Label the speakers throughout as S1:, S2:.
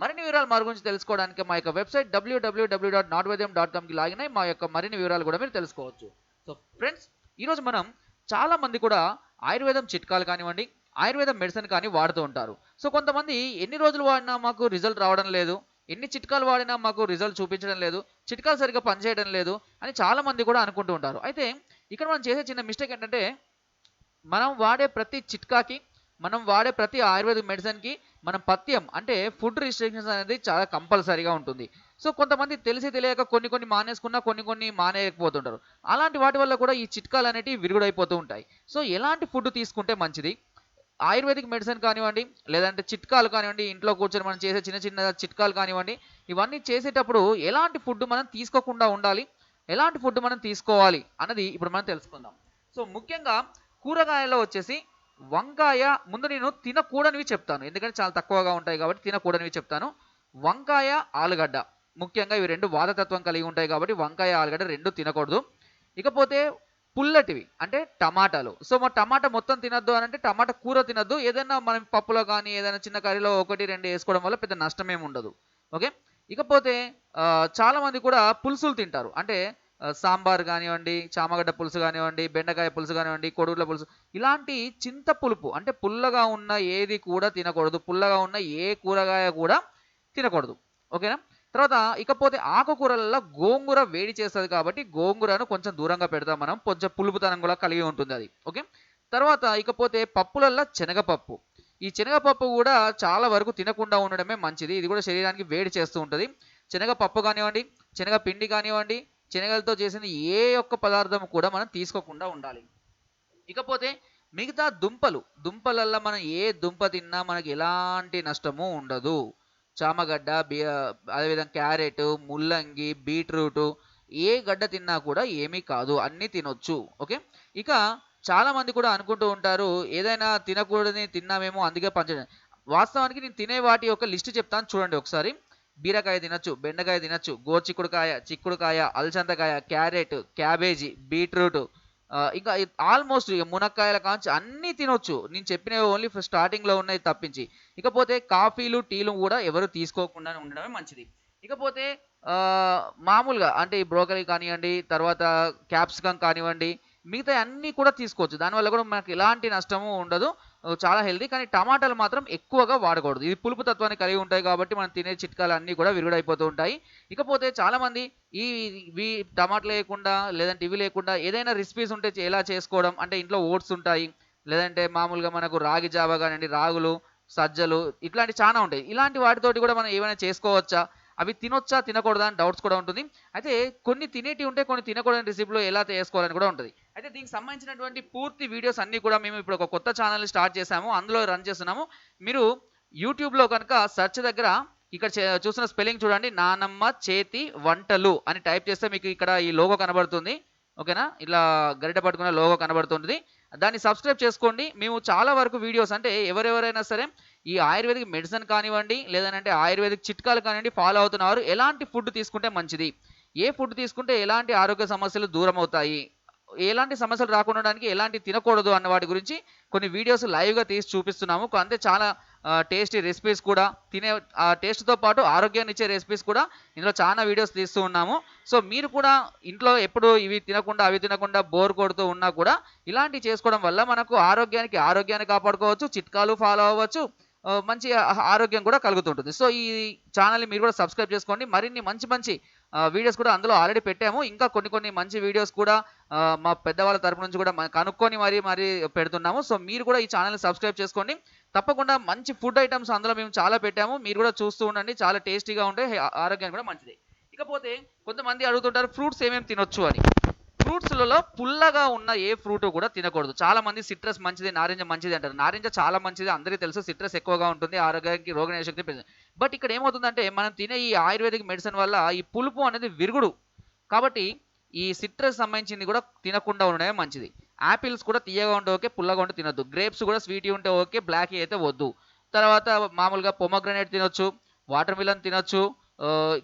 S1: మరిన్ని వివరాలు మా గురించి తెలుసుకోవడానికి మా యొక్క వెబ్సైట్ డబ్ల్యూడబ్ల్యూడబ్ల్యూ డాట్ నాట్ వైద్యం డాట్ కామ్కి లాగిన్ అయి మా యొక్క మరిన్ని వివరాలు కూడా మీరు తెలుసుకోవచ్చు. సో ఫ్రెండ్స్ ఈరోజు మనం చాలా మంది కూడా ఆయుర్వేదం చిట్కాలు కానివ్వండి ఆయుర్వేదం మెడిసిన్ కానీ వాడుతూ ఉంటారు. సో కొంతమంది ఎన్ని రోజులు వాడినా మాకు రిజల్ట్ రావడం లేదు ఎన్ని చిట్కాలు వాడినా మాకు రిజల్ట్ చూపించడం లేదు చిట్కాలు సరిగ్గా పనిచేయడం లేదు అని చాలామంది కూడా అనుకుంటూ ఉంటారు. అయితే ఇక్కడ మనం చేసే చిన్న మిస్టేక్ ఏంటంటే మనం వాడే ప్రతి చిట్కాకి మనం వాడే ప్రతి ఆయుర్వేద మెడిసిన్కి మనం పథ్యం అంటే ఫుడ్ రిస్ట్రిక్షన్స్ అనేది చాలా కంపల్సరీగా ఉంటుంది. సో కొంతమంది తెలిసి తెలియక కొన్ని కొన్ని మానేసుకున్నా కొన్ని కొన్ని మానేయకపోతుంటారు. అలాంటి వాటి వల్ల కూడా ఈ చిట్కాలు అనేటివి విరుగుడైపోతూ ఉంటాయి. సో ఎలాంటి ఫుడ్ తీసుకుంటే మంచిది? ఆయుర్వేదిక్ మెడిసిన్ కానివ్వండి లేదంటే చిట్కాలు కానివ్వండి ఇంట్లో కూర్చొని మనం చేసే చిన్న చిన్న చిట్కాలు కానివ్వండి ఇవన్నీ చేసేటప్పుడు ఎలాంటి ఫుడ్ మనం తీసుకోకుండా ఉండాలి? ఎలాంటి ఫుడ్ మనం తీసుకోవాలి? అన్నది ఇప్పుడు మనం తెలుసుకుందాం. సో ముఖ్యంగా కూరగాయల్లో వచ్చేసి వంకాయ ముందు నేను తినకూడనివి చెప్తాను. ఎందుకంటే చాలా తక్కువగా ఉంటాయి కాబట్టి తినకూడనివి చెప్తాను. వంకాయ ఆలుగడ్డ. ముఖ్యంగా ఇవి రెండు వాదతత్వం కలిగి ఉంటాయి కాబట్టి వంకాయ ఆలుగడ్డ రెండు తినకూడదు. ఇకపోతే పుల్లటివి అంటే టమాటాలు. సో మా టమాటా మొత్తం తినద్దు అని అంటే టమాటా కూర తినద్దు. ఏదైనా మనం పప్పులో కానీ ఏదైనా చిన్న కర్రీలో ఒకటి రెండు వేసుకోవడం వల్ల పెద్ద నష్టం ఉండదు. ఓకే? ఇకపోతే చాలామంది చాలా మంది కూడా పులుసులు తింటారు. అంటే సాంబార్ కానివ్వండి చామగడ్డ పులుసు కానివ్వండి బెండకాయ పులుసు కానివ్వండి కొడుగుల పులుసు. ఇలాంటి చింత పులుపు అంటే పుల్లగా ఉన్న ఏది కూడా తినకూడదు. పుల్లగా ఉన్న ఏ కూరగాయ కూడా తినకూడదు. ఓకేనా? తర్వాత ఇకపోతే ఆకుకూరలలో గోంగూర వేడి చేస్తుంది కాబట్టి గోంగూరను కొంచెం దూరంగా పెడతాం మనం. కొంచెం పులుపుతనం కూడా కలిగి ఉంటుంది అది. ఓకే? తర్వాత ఇకపోతే పప్పులల్లో శనగపప్పు. ఈ శనగపప్పు కూడా చాలా వరకు తినకుండా ఉండడమే మంచిది. ఇది కూడా శరీరానికి వేడి చేస్తూ ఉంటుంది. శనగపప్పు కానివ్వండి శనగ పిండి కానివ్వండి శనగలతో చేసిన ఏ ఒక్క పదార్థం కూడా మనం తీసుకోకుండా ఉండాలి. ఇకపోతే మిగతా దుంపలు దుంపలల్లో మనం ఏ దుంప తిన్నా మనకి ఎలాంటి నష్టము ఉండదు. చామగడ్డ బీ అదేవిధంగా క్యారెట్ ముల్లంగి బీట్రూట్ ఏ గడ్డ తిన్నా కూడా ఏమీ కాదు అన్నీ తినొచ్చు. ఓకే? ఇక చాలామంది కూడా అనుకుంటూ ఉంటారు ఏదైనా తినకూడదని తిన్నామేమో అందుకే పంచడం వాస్తవానికి నేను తినే వాటి యొక్క లిస్ట్ చెప్తాను చూడండి ఒకసారి. బీరకాయ తినొచ్చు బెండకాయ తినొచ్చు గోచిక్కుడుకాయ చిక్కుడుకాయ అలసందకాయ క్యారెట్ క్యాబేజీ బీట్రూట్ ఇంకా ఆల్మోస్ట్ ఇక మునక్కాయల కాంచి అన్నీ తినొచ్చు. నేను చెప్పినవి ఓన్లీ స్టార్టింగ్లో ఉన్నాయి తప్పించి. ఇకపోతే కాఫీలు టీలు కూడా ఎవరు తీసుకోకుండా ఉండడమే మంచిది. ఇకపోతే మామూలుగా అంటే ఈ బ్రోకలీ కానివ్వండి తర్వాత క్యాప్సికమ్ కానివ్వండి మిగతా అన్నీ కూడా తీసుకోవచ్చు. దానివల్ల కూడా మనకు ఎలాంటి నష్టము ఉండదు. చాలా హెల్దీ కానీ టమాటాలు మాత్రం ఎక్కువగా వాడకూడదు. ఇది పులుపు తత్వాన్ని కలిగి ఉంటాయి కాబట్టి మనం తినే చిట్కాలు అన్నీ కూడా విరుగుడైపోతూ ఉంటాయి. ఇకపోతే చాలామంది ఈ ఇవి టమాటాలు లేకుండా లేదంటే ఇవి లేకుండా ఏదైనా రెసిపీస్ ఉంటే ఎలా చేసుకోవడం? అంటే ఇంట్లో ఓట్స్ ఉంటాయి. లేదంటే మామూలుగా మనకు రాగి జావ కానివ్వండి రాగులు సజ్జలు ఇట్లాంటి చాలా ఉంటాయి. ఇలాంటి వాటితోటి కూడా మనం ఏమైనా చేసుకోవచ్చా? అవి తినొచ్చా? తినకూడదా? అని డౌట్స్ కూడా ఉంటుంది. అయితే కొన్ని తినేటివి ఉంటే కొన్ని తినకూడని రెసిపీలో ఎలా చేసుకోవాలని కూడా ఉంటుంది. అయితే దీనికి సంబంధించినటువంటి పూర్తి వీడియోస్ అన్నీ కూడా మేము ఇప్పుడు ఒక కొత్త ఛానల్ స్టార్ట్ చేసాము అందులో రన్ చేస్తున్నాము. మీరు యూట్యూబ్లో కనుక సెర్చ్ దగ్గర ఇక్కడ చే- చూసిన స్పెల్లింగ్ చూడండి. నానమ్మ చేతి వంటలు అని టైప్ చేస్తే మీకు ఇక్కడ ఈ లోగో కనబడుతుంది. ఓకేనా? ఇలా గరిట పట్టుకున్న లోగో కనబడుతుంది. దాన్ని సబ్స్క్రైబ్ చేసుకోండి. మేము చాలా వరకు వీడియోస్ అంటే ఎవరెవరైనా సరే ఈ ఆయుర్వేదిక్ మెడిసిన్ కానివ్వండి లేదంటే ఆయుర్వేదిక్ చిట్కాలు కానివ్వండి ఫాలో అవుతున్నారు. ఎలాంటి ఫుడ్ తీసుకుంటే మంచిది? ఏ ఫుడ్ తీసుకుంటే ఎలాంటి ఆరోగ్య సమస్యలు దూరం అవుతాయి ఎలాంటి సమస్యలు రాకుండా ఉండడానికి ఎలాంటి తినకూడదు అన్న వాటి గురించి కొన్ని వీడియోస్ లైవ్గా తీసి చూపిస్తున్నాము. అంతే చాలా టేస్టీ రెసిపీస్ కూడా తినే ఆ టేస్ట్తో పాటు ఆరోగ్యాన్ని ఇచ్చే రెసిపీస్ కూడా ఇందులో చాలా వీడియోస్ తీస్తూ ఉన్నాము. సో మీరు కూడా ఇంట్లో ఎప్పుడు ఇవి తినకుండా అవి తినకుండా బోర్ కొడుతూ ఉన్నా కూడా ఇలాంటివి చేసుకోవడం వల్ల మనకు ఆరోగ్యానికి ఆరోగ్యాన్ని కాపాడుకోవచ్చు చిట్కాలు ఫాలో అవ్వచ్చు. మంచి ఆరోగ్యం కూడా కలుగుతుంటుంది. సో ఈ ఛానల్ని మీరు కూడా సబ్స్క్రైబ్ చేసుకోండి. మరిన్ని మంచి మంచి వీడియోస్ కూడా అందులో ఆల్రెడీ పెట్టాము. ఇంకా కొన్ని కొన్ని మంచి వీడియోస్ కూడా మా పెద్దవాళ్ళ తరపు నుంచి కూడా కనుక్కొని మరీ మరీ పెడుతున్నాము. సో మీరు కూడా ఈ ఛానల్ని సబ్స్క్రైబ్ చేసుకోండి. తప్పకుండా మంచి ఫుడ్ ఐటమ్స్ అందులో మేము చాలా పెట్టాము. మీరు కూడా చూస్తూ ఉండండి. చాలా టేస్టీగా ఉంటాయి ఆరోగ్యానికి కూడా మంచిది. ఇకపోతే కొంతమంది అడుగుతుంటారు ఫ్రూట్స్ ఏమేమి తినొచ్చు? అని. ఫ్రూట్స్లలో పుల్లగా ఉన్న ఏ ఫ్రూట్ కూడా తినకూడదు. చాలా మంది సిట్రస్ మంచిది నారింజ మంచిది అంటారు. నారింజ చాలా మంచిది అందరికీ తెలుసు సిట్రస్ ఎక్కువగా ఉంటుంది ఆరోగ్యానికి రోగ శక్తి బట్ ఇక్కడ ఏమవుతుందంటే మనం తినే ఈ ఆయుర్వేదిక్ మెడిసిన్ వల్ల ఈ పులుపు అనేది విరుగుడు. కాబట్టి ఈ సిట్రస్ సంబంధించింది కూడా తినకుండా ఉండడమే మంచిది. యాపిల్స్ కూడా తీయగా ఉంటే ఓకే పుల్లగా ఉంటే తినొద్దు. గ్రేప్స్ కూడా స్వీట్ ఉంటే ఓకే బ్లాక్ అయితే వద్దు. తర్వాత మామూలుగా పొమగ్రనేట్ తినొచ్చు వాటర్ మిలన్ తినొచ్చు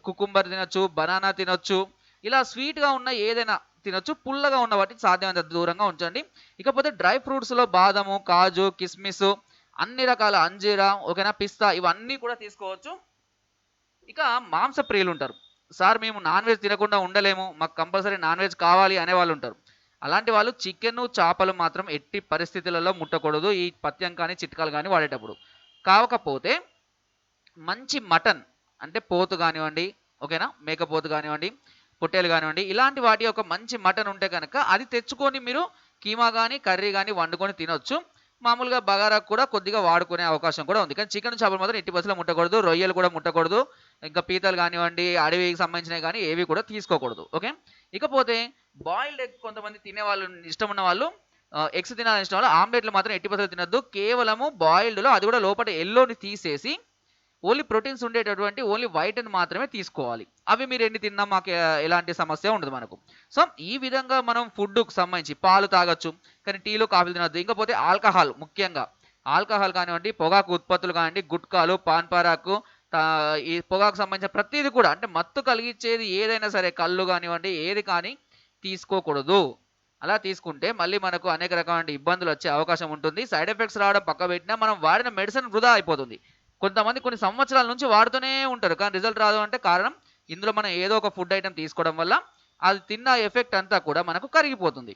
S1: కుకుంబర్ తినొచ్చు బనానా తినొచ్చు. ఇలా స్వీట్గా ఉన్న ఏదైనా తినొచ్చు. పుల్లగా ఉన్న వాటిని సాధ్యమైనంత దూరంగా ఉంచండి. ఇకపోతే డ్రై ఫ్రూట్స్లో బాదము కాజు కిస్మిస్ అన్ని రకాల అంజీరా ఓకేనా పిస్తా ఇవన్నీ కూడా తీసుకోవచ్చు. ఇక మాంస ప్రియులు ఉంటారు. సార్ మేము నాన్ వెజ్ తినకుండా ఉండలేము. మాకు కంపల్సరీ నాన్ వెజ్ కావాలి అనే వాళ్ళు ఉంటారు. అలాంటి వాళ్ళు చికెన్ చేపలు మాత్రం ఎట్టి పరిస్థితులలో ముట్టకూడదు. ఈ పత్యం కానీ చిట్కాలు కానీ వాడేటప్పుడు. కాకపోతే మంచి మటన్ అంటే పోతు కానివ్వండి ఓకేనా మేకపోతు కానివ్వండి పొట్టేలు కానివ్వండి ఇలాంటి వాటి యొక్క మంచి మటన్ ఉంటే కనుక అది తెచ్చుకొని మీరు కీమా కానీ కర్రీ కానీ వండుకొని తినొచ్చు. మామూలుగా బగారా కూడా కొద్దిగా వాడుకునే అవకాశం కూడా ఉంది. కానీ చికెన్ చేపలు మాత్రం ఎట్టి బస్సులో ముట్టకూడదు రొయ్యలు కూడా ముట్టకూడదు ఇంకా పీతలు కానివ్వండి అడవికి సంబంధించినవి కానీ ఏవి కూడా తీసుకోకూడదు. ఓకే? ఇకపోతే బాయిల్డ్ ఎగ్ కొంతమంది తినే వాళ్ళు ఇష్టం ఉన్న వాళ్ళు ఎగ్స్ తినాలని ఇష్టం వాళ్ళు ఆమ్లెట్లు మాత్రం ఎట్టి బస్సులు తినద్దు. కేవలము బాయిల్డ్లో అది కూడా లోపల ఎల్లోని తీసేసి ఓన్లీ ప్రోటీన్స్ ఉండేటటువంటి ఓన్లీ వైట్ మాత్రమే తీసుకోవాలి. అవి మీరు ఎన్ని తిన్నా మాకు ఎలాంటి సమస్య ఉండదు మనకు. సో ఈ విధంగా మనం ఫుడ్కు సంబంధించి పాలు తాగొచ్చు కానీ టీలు కాఫీలు తినొద్దు. ఇంకపోతే ఆల్కహాల్ ముఖ్యంగా. ఆల్కహాల్ కానివ్వండి పొగాకు ఉత్పత్తులు కానివ్వండి గుట్కాలు పాన్ పరాకు ఈ పొగాకు సంబంధించిన ప్రతిదీ కూడా అంటే మత్తు కలిగించేది ఏదైనా సరే కళ్ళు కానివ్వండి ఏది కానీ తీసుకోకూడదు. అలా తీసుకుంటే మళ్ళీ మనకు అనేక రకమైన ఇబ్బందులు వచ్చే అవకాశం ఉంటుంది. సైడ్ ఎఫెక్ట్స్ రావడం పక్క పెట్టినా మనం వాడిన మెడిసిన్ వృధా అయిపోతుంది. కొంతమంది కొన్ని సంవత్సరాల నుంచి వాడుతూనే ఉంటారు. కానీ రిజల్ట్ రాదు అంటే కారణం ఇందులో మనం ఏదో ఒక ఫుడ్ ఐటెం తీసుకోవడం వల్ల అది తిన్న ఎఫెక్ట్ అంతా కూడా మనకు కరిగిపోతుంది.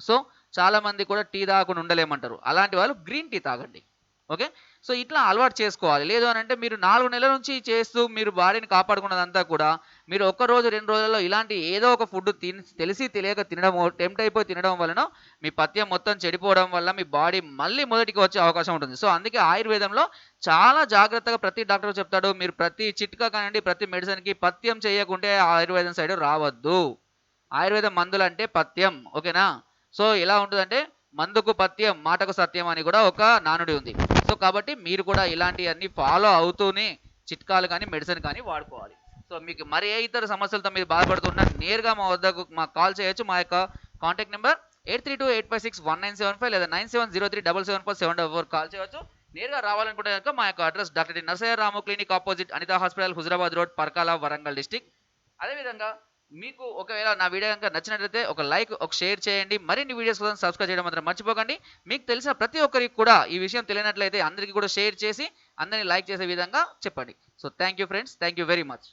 S1: సో చాలా మంది కూడా టీ తాగకుండా ఉండలేమంటారు. అలాంటి వాళ్ళు గ్రీన్ టీ తాగండి. ఓకే? సో ఇట్లా అలవాటు చేసుకోవాలి. లేదు అని అంటే మీరు నాలుగు నెలల నుంచి చేస్తూ మీరు బాడీని కాపాడుకున్నదంతా కూడా మీరు ఒక్క రోజు రెండు రోజుల్లో ఇలాంటి ఏదో ఒక ఫుడ్ తిని తెలిసి తెలియక తినడం టెంప్ట్ అయిపోయి తినడం వలన మీ పథ్యం మొత్తం చెడిపోవడం వల్ల మీ బాడీ మళ్ళీ మొదటికి వచ్చే అవకాశం ఉంటుంది. సో అందుకే ఆయుర్వేదంలో చాలా జాగ్రత్తగా ప్రతి డాక్టర్ చెప్తాడు మీరు ప్రతి చిట్కా కానివ్వండి ప్రతి మెడిసిన్కి పథ్యం చేయకుంటే ఆయుర్వేదం సైడ్ రావద్దు. ఆయుర్వేదం మందులు అంటే పథ్యం ఓకేనా? సో ఎలా ఉంటుందంటే మందుకు పత్యం మాటకు సత్యం అని కూడా ఒక నానుడి ఉంది. సో కాబట్టి మీరు కూడా ఇలాంటివన్నీ ఫాలో అవుతూనే చిట్కాలు కానీ మెడిసిన్ కానీ వాడుకోవాలి. సో మీకు మరి ఏ ఇతర సమస్యలతో మీరు బాధపడుతున్నా నేరుగా మా వద్దకు మాకు కాల్ చేయొచ్చు. మా యొక్క contact number eight three two eight five six one nine seven five లేదా nine seven zero three double seven four seven double four call చేయవచ్చు నేరుగా రావాలనుకుంటే కనుక మా యొక్క address doctor D Narasaiah Ramu clinic opposite Anitha hospital Huzurabad road Parkal Warangal district అదేవిధంగా మీకు ఒకవేళ నా వీడియో కనుక నచ్చినట్లయితే ఒక లైక్ ఒక షేర్ చేయండి. మరిన్ని వీడియోస్ కోసం సబ్స్క్రైబ్ చేయడం మాత్రం మర్చిపోకండి. మీకు తెలిసిన ప్రతి ఒక్కరికి కూడా ఈ విషయం తెలియనట్లయితే అందరికీ కూడా షేర్ చేసి అందరినీ లైక్ చేసే విధంగా చెప్పండి. So thank you friends thank you very much